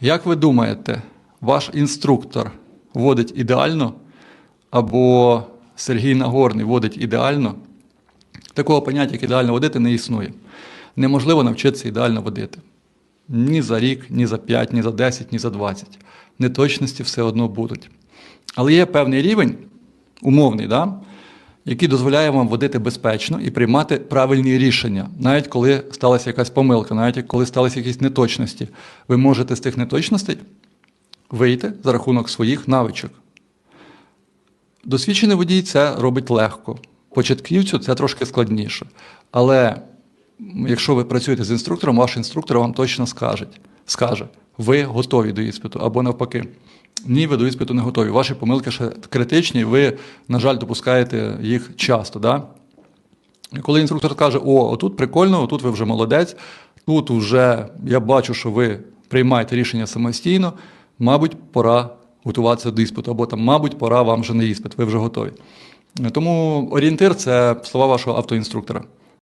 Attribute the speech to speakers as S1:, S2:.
S1: Як ви думаєте, ваш інструктор водить ідеально або Сергій Нагорний водить ідеально? Такого поняття, як ідеально водити, не існує. Неможливо навчитися ідеально водити. Ні за рік, ні за 5, ні за 10, ні за 20. Неточності все одно будуть. Але є певний рівень, умовний, да? Який дозволяє вам водити безпечно і приймати правильні рішення, навіть коли сталася якась помилка, навіть коли сталися якісь неточності. Ви можете з тих неточностей вийти за рахунок своїх навичок. Досвідчений водій це робить легко. Початківцю це трошки складніше. Але якщо ви працюєте з інструктором, ваш інструктор вам точно скаже, скаже, ви готові до іспиту, або навпаки. Ні, ви до іспиту не готові. Ваші помилки ще критичні, ви, на жаль, допускаєте їх часто. Да? Коли інструктор каже, о, отут прикольно, отут ви вже молодець, тут вже я бачу, що ви приймаєте рішення самостійно, мабуть, пора готуватися до іспиту, або там, мабуть, пора вам вже на іспит, ви вже готові. Тому орієнтир це слова вашого автоінструктора.